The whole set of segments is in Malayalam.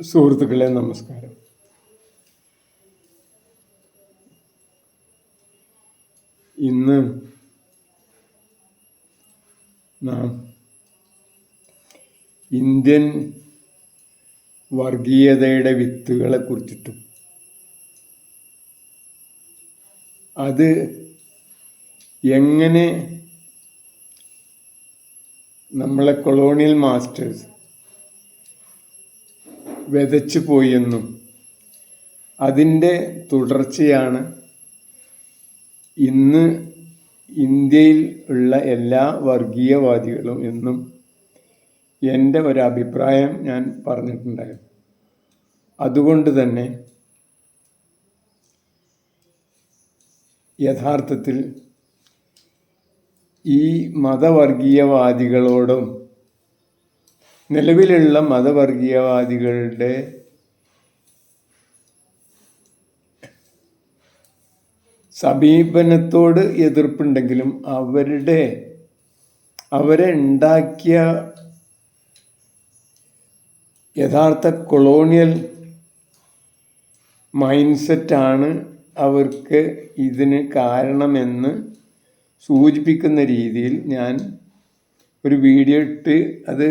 സുഹൃത്തുക്കളെ നമസ്കാരം. ഇന്ന് നാം ഇന്ത്യൻ വർഗീയതയുടെ വിത്തുകളെ കുറിച്ചിട്ടും അത് എങ്ങനെ നമ്മളെ കൊളോണിയൽ മാസ്റ്റേഴ്സ് വിതച്ചു പോയെന്നും അതിന്റെ തുടർച്ചയാണ് ഇന്ന് ഇന്ത്യയിൽ ഉള്ള എല്ലാ വർഗീയവാദികളും എന്നും എന്റെ ഒരഭിപ്രായം ഞാൻ പറഞ്ഞിട്ടുണ്ടായിരുന്നു. അതുകൊണ്ട് തന്നെ യഥാർത്ഥത്തിൽ ഈ മതവർഗീയവാദികളോടും നിലവിലുള്ള മതവർഗീയവാദികളുടെ സമീപനത്തോട് എതിർപ്പുണ്ടെങ്കിലും അവരുടെ അവരെ ഉണ്ടാക്കിയ യഥാർത്ഥ കൊളോണിയൽ മൈൻഡ് സെറ്റാണ് അവർക്ക് ഇതിന് കാരണമെന്ന് സൂചിപ്പിക്കുന്ന രീതിയിൽ ഞാൻ ഒരു വീഡിയോ ഇട്ട് അത്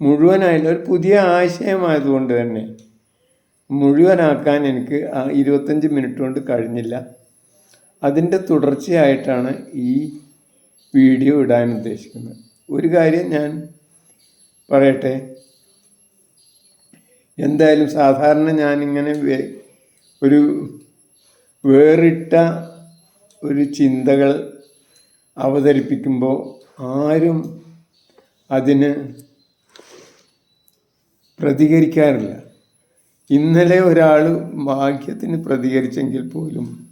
മുഴുവനായിട്ട് ഒരു പുതിയ ആശയമായതുകൊണ്ട് തന്നെ മുഴുവനാക്കാൻ എനിക്ക് ഇരുപത്തഞ്ച് മിനിറ്റ് കൊണ്ട് കഴിഞ്ഞില്ല. അതിന്റെ തുടർച്ചയായിട്ടാണ് ഈ വീഡിയോ ഇടാൻ ഉദ്ദേശിക്കുന്നത്. ഒരു കാര്യം ഞാൻ പറയട്ടെ? എന്തായാലും സാധാരണ ഞാനിങ്ങനെ ഒരു വേറിട്ട ഒരു ചിന്തകൾ അവതരിപ്പിക്കുമ്പോൾ ആരും അതിന് പ്രതികരിക്കാറില്ല. ഇന്നലെ ഒരാൾ ഭാഗ്യത്തിന് പ്രതികരിച്ചെങ്കിൽ പോലും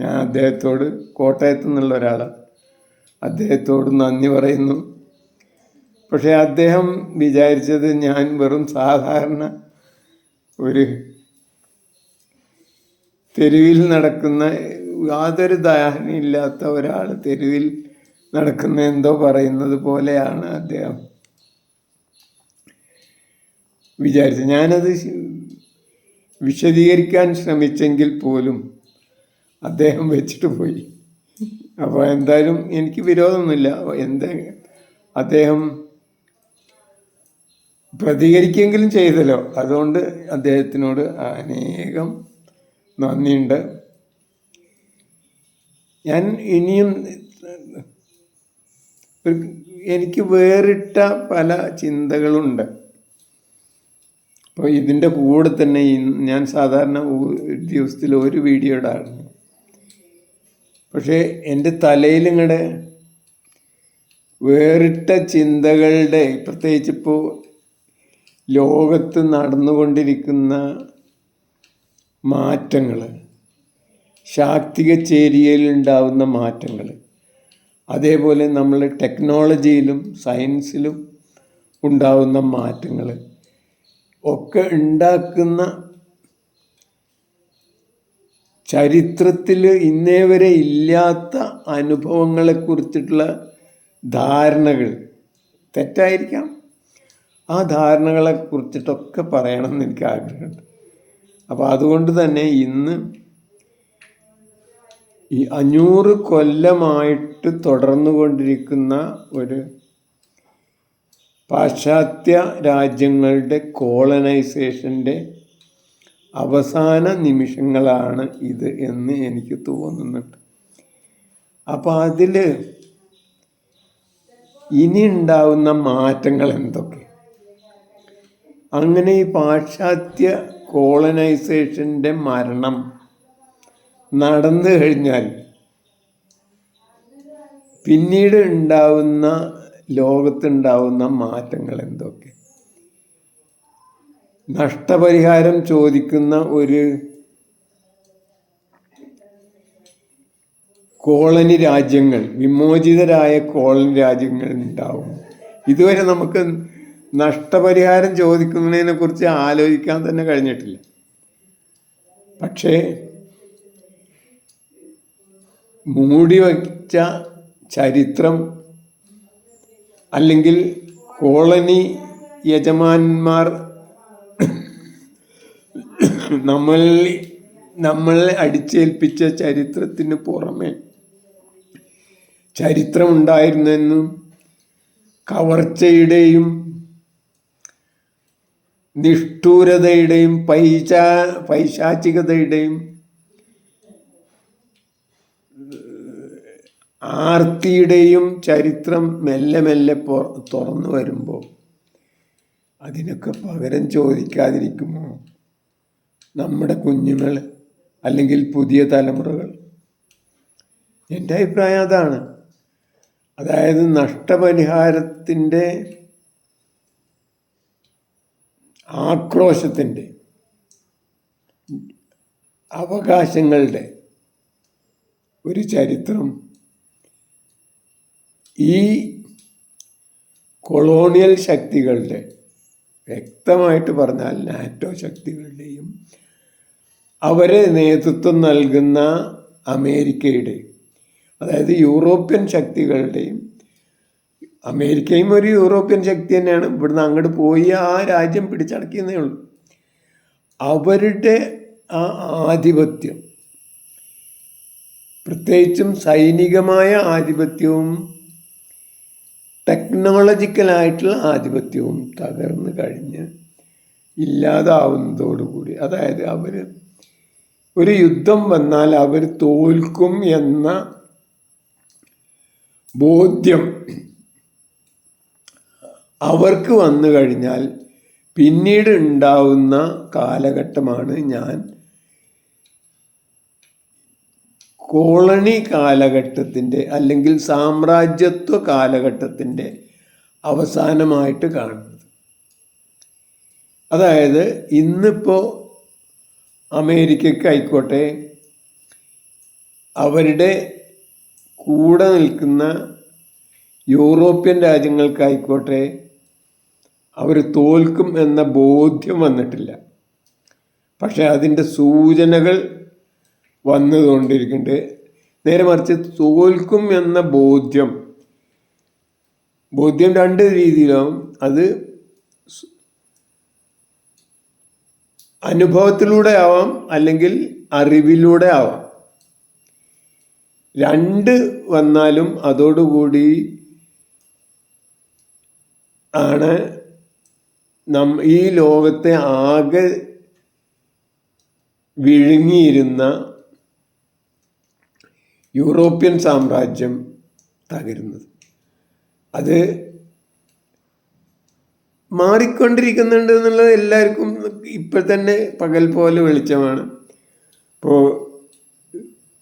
ഞാൻ അദ്ദേഹത്തോട് കോട്ടയത്തു നിന്നുള്ള ഒരാളാണ്. അദ്ദേഹത്തോട് നന്ദി പറയുന്നു. പക്ഷേ അദ്ദേഹം വിചാരിച്ചത് ഞാൻ വെറും സാധാരണ ഒരു തെരുവിൽ നടക്കുന്ന യാതൊരു ദാഹനയില്ലാത്ത ഒരാൾ തെരുവിൽ നടക്കുന്ന എന്തോ പറയുന്നത് പോലെയാണ് അദ്ദേഹം. വിചാരിച്ചത് ഞാനത് വിശദീകരിക്കാൻ ശ്രമിച്ചെങ്കിൽ പോലും അദ്ദേഹം വെച്ചിട്ട് പോയി. അപ്പോൾ എന്തായാലും എനിക്ക് വിരോധമൊന്നുമില്ല. എന്താ അദ്ദേഹം പ്രതികരിക്കെങ്കിലും ചെയ്തല്ലോ. അതുകൊണ്ട് അദ്ദേഹത്തിനോട് അനേകം നന്ദിയുണ്ട്. ഞാൻ ഇനിയും എനിക്ക് വേറിട്ട പല ചിന്തകളുണ്ട്. അപ്പോൾ ഇതിന്റെ കൂടെ തന്നെ ഞാൻ സാധാരണ ദിവസത്തിൽ ഒരു വീഡിയോ ഇടാറുണ്ട്. പക്ഷേ എന്റെ തലയിലിങ്ങടെ വേറിട്ട ചിന്തകളുടെ പ്രത്യേകിച്ച് ഇപ്പോൾ ലോകത്ത് നടന്നുകൊണ്ടിരിക്കുന്ന മാറ്റങ്ങൾ ശാക്തിക ചേരിയയിലുണ്ടാവുന്ന മാറ്റങ്ങൾ അതേപോലെ നമ്മൾ ടെക്നോളജിയിലും സയൻസിലും ഉണ്ടാവുന്ന മാറ്റങ്ങൾ ഒക്കെ ഉണ്ടാക്കുന്ന ചരിത്രത്തിൽ ഇന്നേ വരെ ഇല്ലാത്ത അനുഭവങ്ങളെ കുറിച്ചിട്ടുള്ള ധാരണകൾ തെറ്റായിരിക്കാം. ആ ധാരണകളെ കുറിച്ചിട്ടൊക്കെ പറയണമെന്ന് എനിക്ക് ആഗ്രഹമുണ്ട്. അപ്പോൾ അതുകൊണ്ട് തന്നെ ഇന്ന് ഈ അഞ്ഞൂറ് കൊല്ലമായിട്ട് തുടർന്നുകൊണ്ടിരിക്കുന്ന ഒരു പാശ്ചാത്യ രാജ്യങ്ങളുടെ കോളനൈസേഷന്റെ അവസാന നിമിഷങ്ങളാണ് ഇത് എന്ന് എനിക്ക് തോന്നുന്നുണ്ട്. അപ്പോൾ അതിൽ ഇനി ഉണ്ടാവുന്ന മാറ്റങ്ങൾ എന്തൊക്കെ? അങ്ങനെ ഈ പാശ്ചാത്യ കോളനൈസേഷന്റെ മരണം നടന്നു കഴിഞ്ഞാൽ പിന്നീട് ഉണ്ടാവുന്ന ലോകത്തുണ്ടാവുന്ന മാറ്റങ്ങൾ എന്തൊക്കെ നഷ്ടപരിഹാരം ചോദിക്കുന്ന ഒരു കോളനി രാജ്യങ്ങൾ വിമോചിതരായ കോളനി രാജ്യങ്ങൾ ഉണ്ടാവും. ഇതുവരെ നമുക്ക് നഷ്ടപരിഹാരം ചോദിക്കുന്നതിനെ കുറിച്ച് ആലോചിക്കാൻ തന്നെ കഴിഞ്ഞിട്ടില്ല. പക്ഷേ മൂടി വച്ച ചരിത്രം അല്ലെങ്കിൽ കോളനി യജമാന്മാർ നമ്മൾ നമ്മളെ അടിച്ചേൽപ്പിച്ച ചരിത്രത്തിന് പുറമെ ചരിത്രമുണ്ടായിരുന്നെന്നും കവർച്ചയുടെയും നിഷ്ഠൂരതയുടെയും പൈശാ പൈശാചികതയുടെയും ആർത്തിയുടെയും ചരിത്രം മെല്ലെ മെല്ലെ തുറന്നു വരുമ്പോൾ അതിനൊക്കെ പകരം ചോദിക്കാതിരിക്കുമോ? നമ്മുടെ കുഞ്ഞുങ്ങൾ അല്ലെങ്കിൽ പുതിയ തലമുറകൾ? എന്റെ അഭിപ്രായം അതാണ്. അതായത് നഷ്ടപരിഹാരത്തിന്റെ ആക്രോശത്തിന്റെ അവകാശങ്ങളുടെ ഒരു ചരിത്രം ഈ കൊളോണിയൽ ശക്തികളുടെ വ്യക്തമായിട്ട് പറഞ്ഞാൽ നാറ്റോ ശക്തികളുടെയും അവരെ നേതൃത്വം നൽകുന്ന അമേരിക്കയുടെ അതായത് യൂറോപ്യൻ ശക്തികളുടെയും അമേരിക്കയും ഒരു യൂറോപ്യൻ ശക്തി തന്നെയാണ്. ഇവിടുന്ന് അങ്ങോട്ട് പോയി ആ രാജ്യം പിടിച്ചടക്കിയെന്നേ ഉള്ളൂ. അവരുടെ ആ ആധിപത്യം പ്രത്യേകിച്ചും സൈനികമായ ആധിപത്യവും ടെക്നോളജിക്കലായിട്ടുള്ള ആധിപത്യവും തകർന്നു കഴിഞ്ഞ് ഇല്ലാതാവുന്നതോടുകൂടി. അതായത് അവർ ഒരു യുദ്ധം വന്നാൽ അവർ തോൽക്കും എന്ന ബോധ്യം അവർക്ക് വന്നു കഴിഞ്ഞാൽ പിന്നീട് ഉണ്ടാവുന്ന കാലഘട്ടമാണ് ഞാൻ കോളനി കാലഘട്ടത്തിന്റെ അല്ലെങ്കിൽ സാമ്രാജ്യത്വ കാലഘട്ടത്തിന്റെ അവസാനമായിട്ട് കാണുന്നത്. അതായത് ഇന്നിപ്പോൾ അമേരിക്കയ്ക്കായിക്കോട്ടെ അവരുടെ കൂടെ നിൽക്കുന്ന യൂറോപ്യൻ രാജ്യങ്ങൾക്കായിക്കോട്ടെ അവർ തോൽക്കും എന്ന ബോധ്യം വന്നിട്ടില്ല. പക്ഷേ അതിന്റെ സൂചനകൾ വന്നുകൊണ്ടിരിക്കുന്നുണ്ട് നേരെ മറിച്ച് തോൽക്കും എന്ന ബോധ്യം. ബോധ്യം രണ്ട് രീതിയിലാവും. അത് അനുഭവത്തിലൂടെ ആവാം അല്ലെങ്കിൽ അറിവിലൂടെ ആവാം. രണ്ട് വന്നാലും അതോടുകൂടി ആണ് നം ഈ ലോകത്തെ ആകെ വിഴുങ്ങിയിരുന്ന യൂറോപ്യൻ സാമ്രാജ്യം തകരുന്നത്. അത് മാറിക്കൊണ്ടിരിക്കുന്നുണ്ട് എന്നുള്ളത് എല്ലാവർക്കും ഇപ്പോൾ തന്നെ പകൽ പോലെ വെളിച്ചമാണ്. ഇപ്പോൾ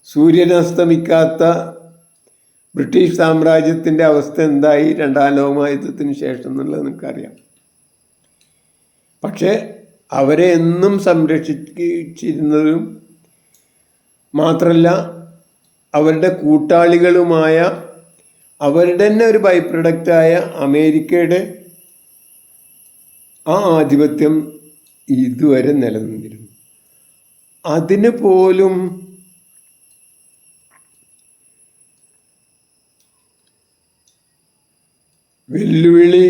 സൂര്യൻ അസ്തമിക്കാത്ത ബ്രിട്ടീഷ് സാമ്രാജ്യത്തിന്റെ അവസ്ഥ എന്തായി? രണ്ടാം ലോകമഹായുദ്ധത്തിന് ശേഷം എന്നുള്ളത് നമുക്കറിയാം. പക്ഷേ അവരെ എന്നും സംരക്ഷിച്ചിരുന്നതും മാത്രമല്ല അവരുടെ കൂട്ടാളികളുമായ അവരുടെ തന്നെ ഒരു ബൈ പ്രൊഡക്റ്റായ അമേരിക്കയുടെ ആ ആധിപത്യം ഇതുവരെ നിലനിന്നിരുന്നു. അതിന് പോലും വെല്ലുവിളി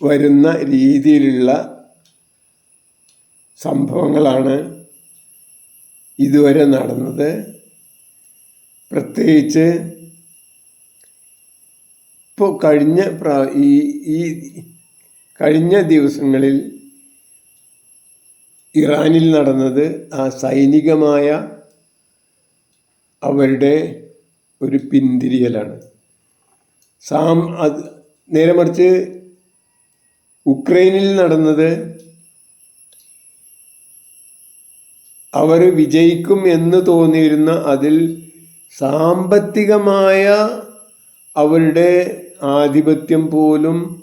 വരുന്ന രീതിയിലുള്ള സംഭവങ്ങളാണ് ഇതുവരെ നടന്നത്. പ്രത്യേകിച്ച് ഇപ്പോൾ കഴിഞ്ഞ പ്രാ ഈ ഈ കഴിഞ്ഞ ദിവസങ്ങളിൽ ഇറാനിൽ നടന്നത് ആ സൈനികമായ അവരുടെ ഒരു പിന്തിരിയലാണ്. സാം അത് നേരെ മറിച്ച് ഉക്രൈനിൽ നടന്നത് അവർ വിജയിക്കും എന്ന് തോന്നിയിരുന്ന അതിൽ സാമ്പത്തികമായ അവരുടെ ആധിപത്യം പോലും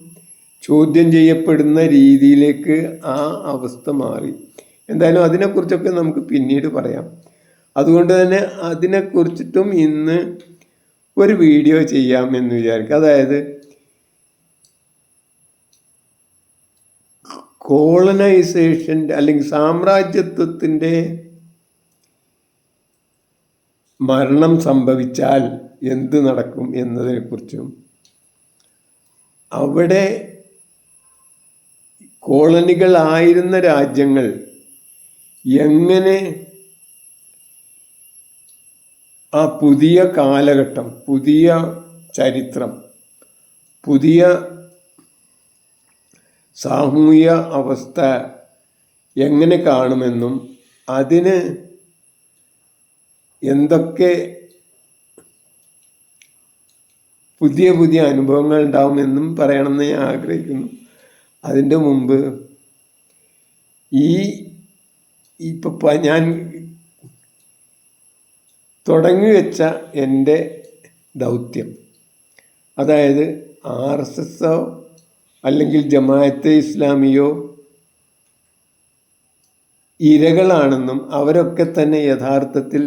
ചോദ്യം ചെയ്യപ്പെടുന്ന രീതിയിലേക്ക് ആ അവസ്ഥ മാറി. എന്തായാലും അതിനെക്കുറിച്ചൊക്കെ നമുക്ക് പിന്നീട് പറയാം. അതുകൊണ്ട് തന്നെ അതിനെക്കുറിച്ചിട്ടും ഇന്ന് ഒരു വീഡിയോ ചെയ്യാം എന്ന് വിചാരിക്കുക. അതായത് കോളനൈസേഷന്റെ അല്ലെങ്കിൽ സാമ്രാജ്യത്വത്തിന്റെ മരണം സംഭവിച്ചാൽ എന്ത് നടക്കും എന്നതിനെക്കുറിച്ചും അവിടെ കോളനികളായിരുന്ന രാജ്യങ്ങൾ എങ്ങനെ ആ പുതിയ കാലഘട്ടം പുതിയ ചരിത്രം പുതിയ സാമൂഹ്യ അവസ്ഥ എങ്ങനെ കാണുമെന്നും അതിന് എന്തൊക്കെ പുതിയ പുതിയ അനുഭവങ്ങൾ ഉണ്ടാവുമെന്നും പറയണമെന്ന് ഞാൻ ആഗ്രഹിക്കുന്നു. അതിന്റെ മുമ്പ് ഈ ഇപ്പം ഞാൻ തുടങ്ങി വെച്ച എന്റെ ദൗത്യം അതായത് ആർ എസ് എസോ അല്ലെങ്കിൽ ജമാഅത്തെ ഇസ്ലാമിയോ ഇരകളാണെന്നും അവരൊക്കെ തന്നെ യഥാർത്ഥത്തിൽ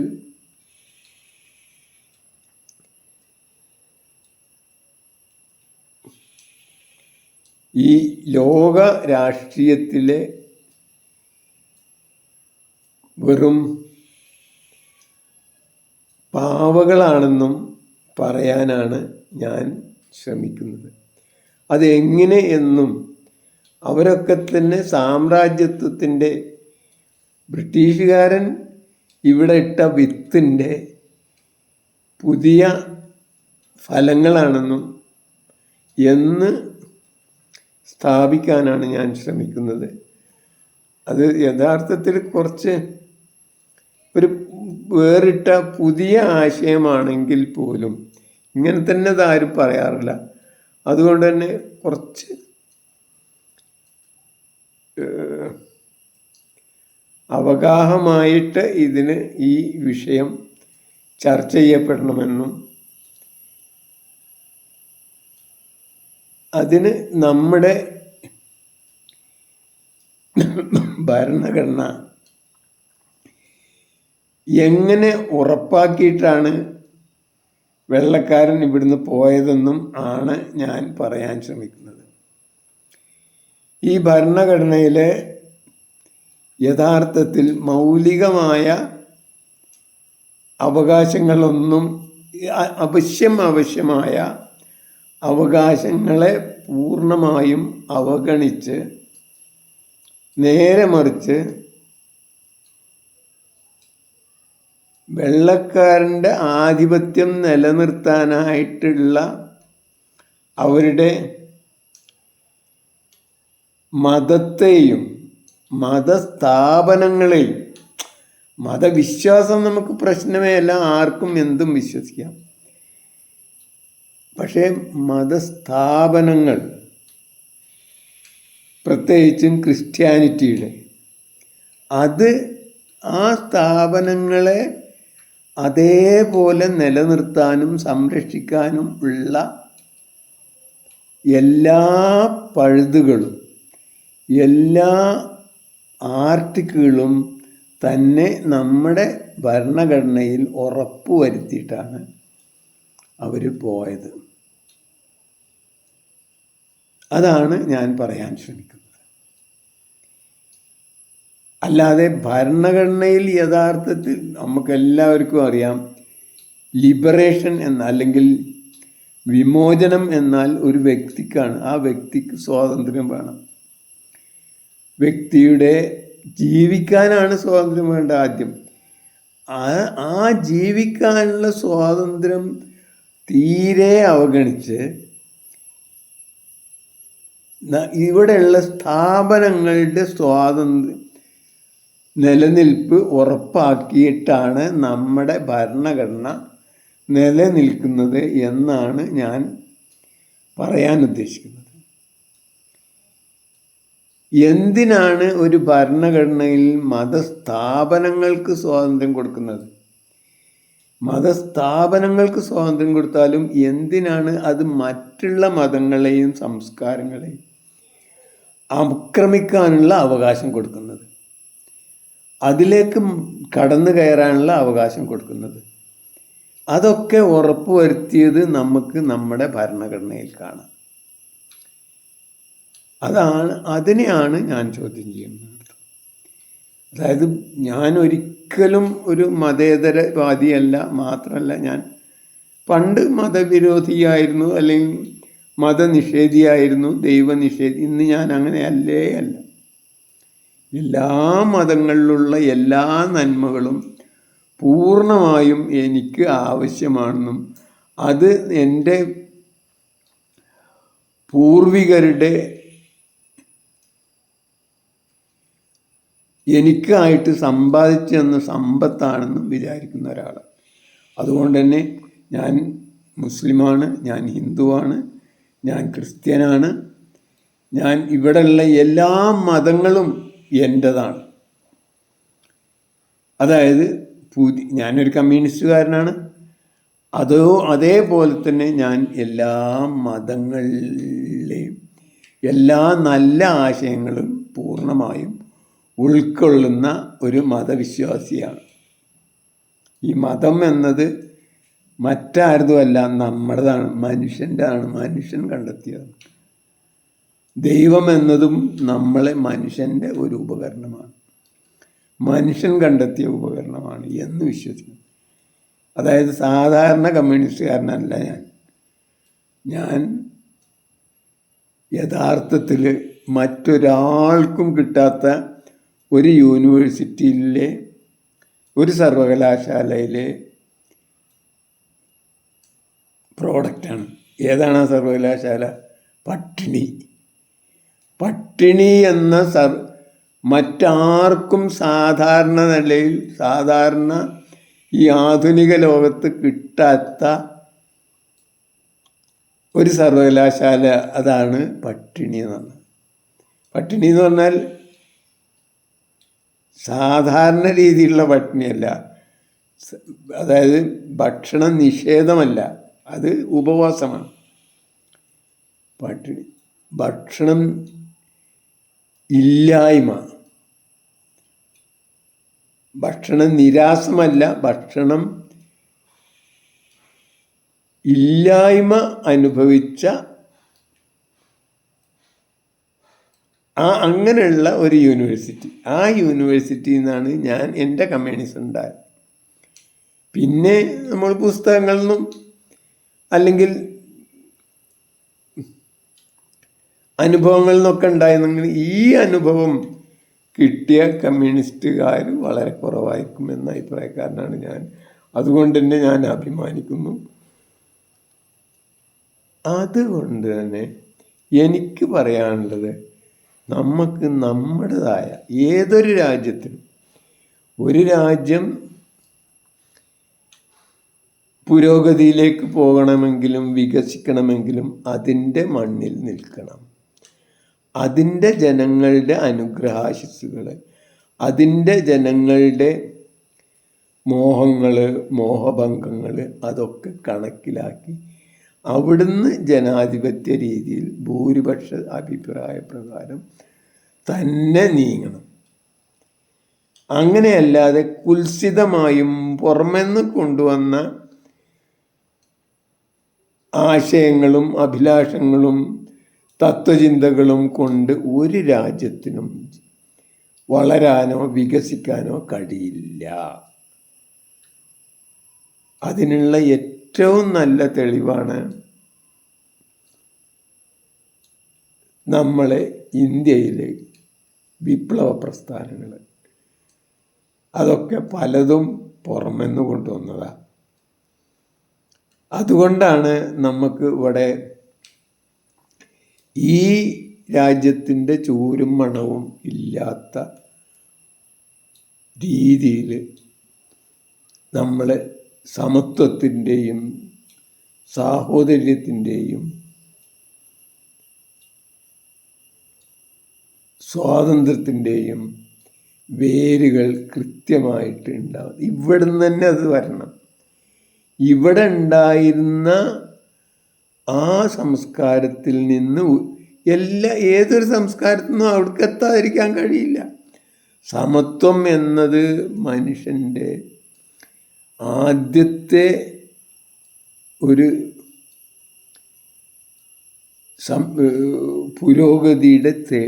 ഈ ലോക രാഷ്ട്രീയത്തിലെ വെറും പാവകളാണെന്നും പറയാനാണ് ഞാൻ ശ്രമിക്കുന്നത്. അതെങ്ങനെ എന്നും അവരൊക്കെ തന്നെ സാമ്രാജ്യത്വത്തിന്റെ ബ്രിട്ടീഷുകാരൻ ഇവിടെ ഇട്ട വിത്തിന്റെ പുതിയ ഫലങ്ങളാണെന്നും എന്ന് സ്ഥാപിക്കാനാണ് ഞാൻ ശ്രമിക്കുന്നത്. അത് യഥാർത്ഥത്തിൽ കുറച്ച് ഒരു വേറിട്ട പുതിയ ആശയമാണെങ്കിൽ പോലും ഇങ്ങനെ തന്നെ ഇതാരും പറയാറില്ല. അതുകൊണ്ട് തന്നെ കുറച്ച് അവഗാഹമായിട്ട് ഇതിന് ഈ വിഷയം ചർച്ച ചെയ്യപ്പെടണമെന്നും അതിന് നമ്മുടെ ഭരണഘടന എങ്ങനെ ഉറപ്പാക്കിയിട്ടാണ് വെള്ളക്കാരൻ ഇവിടുന്ന് പോയതെന്നും ആണ് ഞാൻ പറയാൻ ശ്രമിക്കുന്നത്. ഈ ഭരണഘടനയിലെ യഥാർത്ഥത്തിൽ മൗലികമായ അവകാശങ്ങളൊന്നും അവശ്യം ആവശ്യമായ അവകാശങ്ങളെ പൂർണമായും അവഗണിച്ച് നേരെ മറിച്ച് വെള്ളക്കാരന്റെ ആധിപത്യം നിലനിർത്താനായിട്ടുള്ള അവരുടെ മതത്തെയും മതസ്ഥാപനങ്ങളെയും മതവിശ്വാസം നമുക്ക് പ്രശ്നമേ അല്ല ആർക്കും എന്തും വിശ്വസിക്കാം. പക്ഷേ മതസ്ഥാപനങ്ങൾ പ്രത്യേകിച്ചും ക്രിസ്ത്യാനിറ്റിയുടെ അത് ആ സ്ഥാപനങ്ങളെ അതേപോലെ നിലനിർത്താനും സംരക്ഷിക്കാനും ഉള്ള എല്ലാ പഴുതുകളും എല്ലാ ആർട്ടിക്കിളും തന്നെ നമ്മുടെ ഭരണഘടനയിൽ ഉറപ്പുവരുത്തിയിട്ടാണ് അവർ പോയത്. അതാണ് ഞാൻ പറയാൻ ശ്രമിക്കുന്നത്. അല്ലാതെ ഭരണഘടനയിൽ യഥാർത്ഥത്തിൽ നമുക്കെല്ലാവർക്കും അറിയാം ലിബറേഷൻ എന്ന അല്ലെങ്കിൽ വിമോചനം എന്നാൽ ഒരു വ്യക്തിക്കാണ്. ആ വ്യക്തിക്ക് സ്വാതന്ത്ര്യം വേണം. വ്യക്തിയുടെ ജീവിക്കാനാണ് സ്വാതന്ത്ര്യം വേണ്ട ആദ്യം. ആ ജീവിക്കാനുള്ള സ്വാതന്ത്ര്യം തീരെ അവഗണിച്ച് ഇവിടെയുള്ള സ്ഥാപനങ്ങളുടെ സ്വാതന്ത്ര്യം നിലനിൽപ്പ് ഉറപ്പാക്കിയിട്ടാണ് നമ്മുടെ ഭരണഘടന നിലനിൽക്കുന്നത് എന്നാണ് ഞാൻ പറയാൻ ഉദ്ദേശിക്കുന്നത്. എന്തിനാണ് ഒരു ഭരണഘടനയിൽ മതസ്ഥാപനങ്ങൾക്ക് സ്വാതന്ത്ര്യം കൊടുക്കുന്നത്? മതസ്ഥാപനങ്ങൾക്ക് സ്വാതന്ത്ര്യം കൊടുത്താലും എന്തിനാണ് അത് മറ്റുള്ള മതങ്ങളെയും സംസ്കാരങ്ങളെയും ആക്രമിക്കാനുള്ള അവകാശം കൊടുക്കുന്നത്. അതിലേക്ക് കടന്നു കയറാനുള്ള അവകാശം കൊടുക്കുന്നത്. അതൊക്കെ ഉറപ്പുവരുത്തിയത് നമുക്ക് നമ്മുടെ ഭരണഘടനയിൽ കാണാം. അതാണ് അതിനെയാണ് ഞാൻ ചോദ്യം ചെയ്യുന്നത്. അതായത് ഞാൻ ഒരിക്കലും ഒരു മതേതരവാദിയല്ല മാത്രമല്ല ഞാൻ പണ്ട് മതവിരോധിയായിരുന്നു അല്ലെങ്കിൽ മതനിഷേധിയായിരുന്നു ദൈവനിഷേധി. ഇന്ന് ഞാൻ അങ്ങനെ അല്ലേ. അല്ല എല്ലാ മതങ്ങളിലുള്ള എല്ലാ നന്മകളും പൂർണമായും എനിക്ക് ആവശ്യമാണെന്നും അത് എന്റെ പൂർവികരുടെ എനിക്കായിട്ട് സമ്പാദിച്ചു തന്ന സമ്പത്താണെന്നും വിചാരിക്കുന്ന ഒരാൾ അതുകൊണ്ട് തന്നെ ഞാൻ മുസ്ലിമാണ് ഞാൻ ഹിന്ദുവാണ്. ഞാൻ ക്രിസ്ത്യനാണ്. ഞാൻ ഇവിടെയുള്ള എല്ലാ മതങ്ങളും എന്റെതാണ് അതായത് പുതി ഞാനൊരു കമ്മ്യൂണിസ്റ്റുകാരനാണ്. അതോ അതേപോലെ തന്നെ ഞാൻ എല്ലാ മതങ്ങളിലെയും എല്ലാ നല്ല ആശയങ്ങളും പൂർണമായും ഉൾക്കൊള്ളുന്ന ഒരു മതവിശ്വാസിയാണ്. ഈ മതം എന്നത് മറ്റാരതുമല്ല നമ്മുടേതാണ് മനുഷ്യന്റെതാണ് മനുഷ്യൻ കണ്ടെത്തിയതാണ് ദൈവം എന്നതും നമ്മളെ മനുഷ്യന്റെ ഒരു ഉപകരണമാണ്. മനുഷ്യൻ കണ്ടെത്തിയ ഉപകരണമാണ് എന്ന് വിശ്വസിക്കുന്നു. അതായത് സാധാരണ കമ്മ്യൂണിസ്റ്റുകാരനല്ല ഞാൻ. ഞാൻ യഥാർത്ഥത്തിൽ മറ്റൊരാൾക്കും കിട്ടാത്ത ഒരു യൂണിവേഴ്സിറ്റിയിലെ ഒരു സർവകലാശാലയിലെ പ്രോഡക്റ്റാണ്. ഏതാണ് ആ സർവകലാശാല? പട്ടിണി. പട്ടിണി എന്ന സർ മറ്റാർക്കും സാധാരണ നിലയിൽ സാധാരണ ഈ ആധുനിക ലോകത്ത് കിട്ടാത്ത ഒരു സർവകലാശാല അതാണ് പട്ടിണി എന്ന് പട്ടിണി എന്ന് പറഞ്ഞാൽ സാധാരണ രീതിയിലുള്ള പട്ടിണിയല്ല. അതായത് ഭക്ഷണ നിഷേധമല്ല അത് ഉപവാസമാണ്. പട്ടിണി ഭക്ഷണം ഇല്ലായ്മ. ഭക്ഷണം നിരാസമല്ല ഭക്ഷണം ഇല്ലായ്മ അനുഭവിച്ച ആ അങ്ങനെയുള്ള ഒരു യൂണിവേഴ്സിറ്റി. ആ യൂണിവേഴ്സിറ്റിയിൽ നിന്നാണ് ഞാൻ എന്റെ കമ്മ്യൂണിസ്റ്റ് ഉണ്ടായത്. പിന്നെ നമ്മൾ പുസ്തകങ്ങളിൽ നിന്നും അല്ലെങ്കിൽ അനുഭവങ്ങളിൽ നിന്നൊക്കെ ഉണ്ടായിരുന്നെങ്കിൽ ഈ അനുഭവം കിട്ടിയ കമ്മ്യൂണിസ്റ്റുകാർ വളരെ കുറവായിരിക്കും എന്ന അഭിപ്രായക്കാരനാണ് ഞാൻ. അതുകൊണ്ട് തന്നെ ഞാൻ അഭിമാനിക്കുന്നു. അതുകൊണ്ട് തന്നെ എനിക്ക് പറയാനുള്ളത് നമുക്ക് നമ്മുടേതായ ഏതൊരു രാജ്യത്തിനും ഒരു രാജ്യം പുരോഗതിയിലേക്ക് പോകണമെങ്കിലും വികസിക്കണമെങ്കിലും അതിന്റെ മണ്ണിൽ നിൽക്കണം. അതിന്റെ ജനങ്ങളുടെ അനുഗ്രഹാശിസ്സുകൾ അതിന്റെ ജനങ്ങളുടെ മോഹങ്ങൾ മോഹഭംഗങ്ങൾ അതൊക്കെ കണക്കിലാക്കി അവിടുന്ന് ജനാധിപത്യ രീതിയിൽ ഭൂരിപക്ഷ അഭിപ്രായ പ്രകാരം തന്നെ നീങ്ങണം. അങ്ങനെയല്ലാതെ കുൽസിതമായും പുറമെന്ന് കൊണ്ടുവന്ന ആശയങ്ങളും അഭിലാഷങ്ങളും തത്വചിന്തകളും കൊണ്ട് ഒരു രാജ്യത്തിനും വളരാനോ വികസിക്കാനോ കഴിയില്ല. അതിനുള്ള ഏറ്റവും നല്ല തെളിവാണ് നമ്മളെ ഇന്ത്യയിലെ വിപ്ലവ പ്രസ്ഥാനങ്ങൾ. അതൊക്കെ പലതും പുറമെന്ന് കൊണ്ടുവന്നതാണ് അതുകൊണ്ടാണ് നമുക്ക് ഇവിടെ ഈ രാജ്യത്തിന്റെ ചൂരും മണവും ഇല്ലാത്ത രീതിയിൽ നമ്മൾ സമത്വത്തിന്റെയും സാഹോദര്യത്തിന്റെയും സ്വാതന്ത്ര്യത്തിന്റെയും വേരുകൾ കൃത്യമായിട്ട് ഉണ്ടാവും ഇവിടുന്ന് തന്നെ അത് വരണം. ഇവിടെ ഉണ്ടായിരുന്ന ആ സംസ്കാരത്തിൽ നിന്ന് എല്ലാ ഏതൊരു സംസ്കാരത്തിൽ നിന്നും അവിടേക്ക് എത്താതിരിക്കാൻ കഴിയില്ല. സമത്വം എന്നത് മനുഷ്യന്റെ ആദ്യത്തെ ഒരു സം പുരോഗതിയുടെ തേ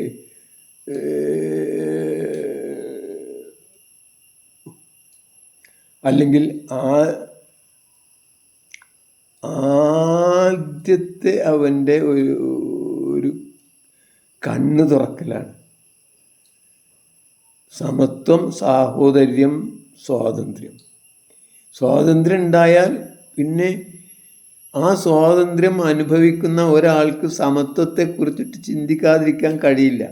അല്ലെങ്കിൽ ആ ആദ്യത്തെ അവന്റെ ഒരു ഒരു കണ്ണ് തുറക്കലാണ്. സമത്വം സാഹോദര്യം സ്വാതന്ത്ര്യം. സ്വാതന്ത്ര്യം ഉണ്ടായാൽ പിന്നെ ആ സ്വാതന്ത്ര്യം അനുഭവിക്കുന്ന ഒരാൾക്ക് സമത്വത്തെക്കുറിച്ചിട്ട് ചിന്തിക്കാതിരിക്കാൻ കഴിയില്ല.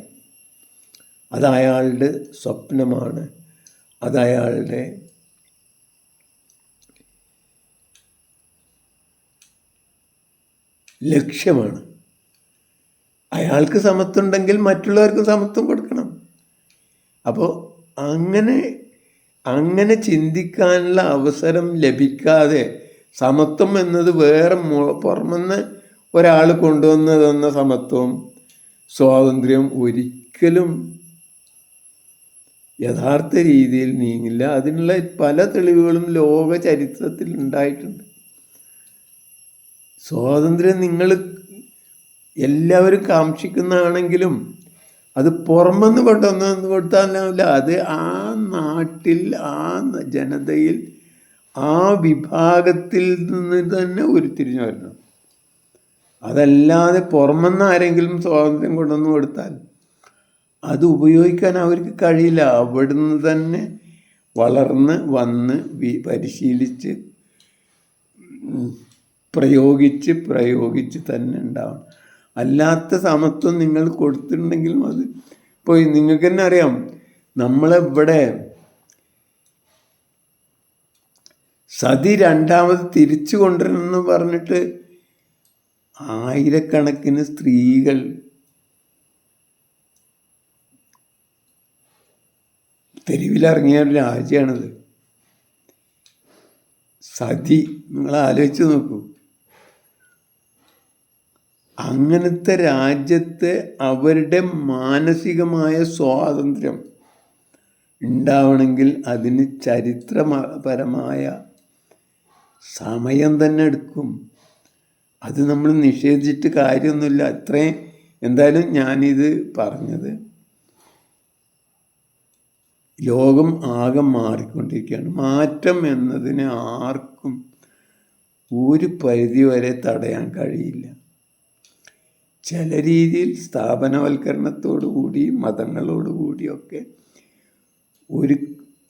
അത് അയാളുടെ സ്വപ്നമാണ്. അത് അയാളുടെ ലക്ഷ്യമാണ്. അയാൾക്ക് സമത്വം ഉണ്ടെങ്കിൽ മറ്റുള്ളവർക്ക് സമത്വം കൊടുക്കണം. അപ്പോൾ അങ്ങനെ അങ്ങനെ ചിന്തിക്കാനുള്ള അവസരം ലഭിക്കാതെ സമത്വം എന്നത് വേറെ പുറമെന്ന് ഒരാൾ കൊണ്ടുവന്ന് തന്ന സമത്വം സ്വാതന്ത്ര്യം ഒരിക്കലും യഥാർത്ഥ രീതിയിൽ നീങ്ങില്ല. അതിനുള്ള പല തെളിവുകളും ലോക ചരിത്രത്തിൽ ഉണ്ടായിട്ടുണ്ട്. സ്വാതന്ത്ര്യം നിങ്ങൾ എല്ലാവരും കാക്ഷിക്കുന്നതാണെങ്കിലും അത് പുറമെന്ന് കൊണ്ടുവന്നു കൊടുത്താലാവില്ല അത് ആ നാട്ടിൽ ആ ജനതയിൽ ആ വിഭാഗത്തിൽ നിന്ന് തന്നെ ഉരുത്തിരിഞ്ഞു വരണം അതല്ലാതെ പുറമെന്ന് ആരെങ്കിലും സ്വാതന്ത്ര്യം കൊണ്ടുവന്ന് കൊടുത്താൽ അത് ഉപയോഗിക്കാൻ അവർക്ക് കഴിയില്ല. അവിടുന്ന് തന്നെ വളർന്ന് വന്ന് പരിശീലിച്ച് പ്രയോഗിച്ച് പ്രയോഗിച്ച് തന്നെ ഉണ്ടാവണം. അല്ലാത്ത സമത്വം നിങ്ങൾ കൊടുത്തിട്ടുണ്ടെങ്കിലും അത് ഇപ്പോൾ നിങ്ങൾക്ക് തന്നെ അറിയാം. നമ്മളിവിടെ സതി രണ്ടാമത് തിരിച്ചു കൊണ്ടുവരണമെന്ന് പറഞ്ഞിട്ട് ആയിരക്കണക്കിന് സ്ത്രീകൾ തെരുവിലിറങ്ങിയ ഒരു രാജ്യമാണത് സതി നിങ്ങൾ ആലോചിച്ച് നോക്കൂ. അങ്ങനത്തെ രാജ്യത്ത് അവരുടെ മാനസികമായ സ്വാതന്ത്ര്യം ഉണ്ടാവണമെങ്കിൽ അതിന് ചരിത്രപരമായ സമയം തന്നെ എടുക്കും. അത് നമ്മൾ നിഷേധിച്ചിട്ട് കാര്യമൊന്നുമില്ല. അത്രയും എന്തായാലും ഞാനിത് പറഞ്ഞത്. ലോകം ആകെ മാറിക്കൊണ്ടിരിക്കുകയാണ്. മാറ്റം എന്നതിന് ആർക്കും ഒരു പരിധി വരെ തടയാൻ കഴിയില്ല. ചില രീതിയിൽ സ്ഥാപനവൽക്കരണത്തോടു കൂടി മതങ്ങളോടു കൂടിയൊക്കെ ഒരു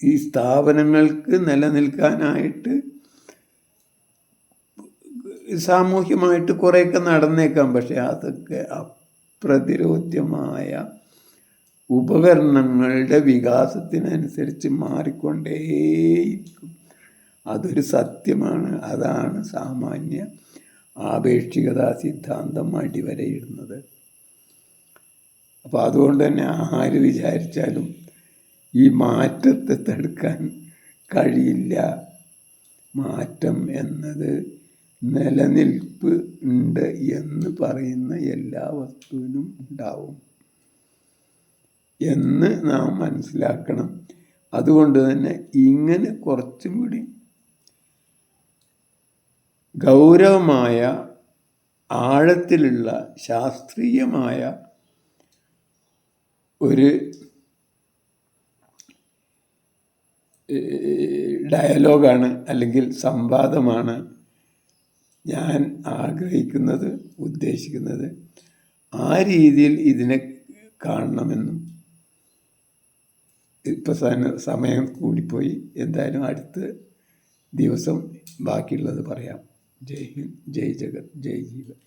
ഈ സ്ഥാപനങ്ങൾക്ക് നിലനിൽക്കാനായിട്ട് സാമൂഹ്യമായിട്ട് കുറേയൊക്കെ നടന്നേക്കാം. പക്ഷെ അതൊക്കെ അപ്രതിരോധ്യമായ ഉപകരണങ്ങളുടെ വികാസത്തിനനുസരിച്ച് മാറിക്കൊണ്ടേയിരിക്കും. അതൊരു സത്യമാണ്. അതാണ് സാമാന്യ ആപേക്ഷികതാ സിദ്ധാന്തം അടിവരയിടുന്നത്. അപ്പോൾ അതുകൊണ്ട് തന്നെ ആര് വിചാരിച്ചാലും ഈ മാറ്റത്തെ തടുക്കാൻ കഴിയില്ല. മാറ്റം എന്നത് നിലനിൽപ്പ് ഉണ്ട് എന്ന് പറയുന്ന എല്ലാ വസ്തുവിനും ഉണ്ടാവും. എന്ന് നാം മനസ്സിലാക്കണം. അതുകൊണ്ട് തന്നെ ഇങ്ങനെ കുറച്ചും കൂടി ഗൗരവമായ ആഴത്തിലുള്ള ശാസ്ത്രീയമായ ഒരു ഡയലോഗാണ് അല്ലെങ്കിൽ സംവാദമാണ് ഞാൻ ആഗ്രഹിക്കുന്നത് ഉദ്ദേശിക്കുന്നത്. ആ രീതിയിൽ ഇതിനെ കാണണമെന്നും ഇപ്പം സമയം കൂടിപ്പോയി. എന്തായാലും അടുത്ത ദിവസം ബാക്കിയുള്ളത് പറയാം. जय हिंद जय जगत जय जीवन।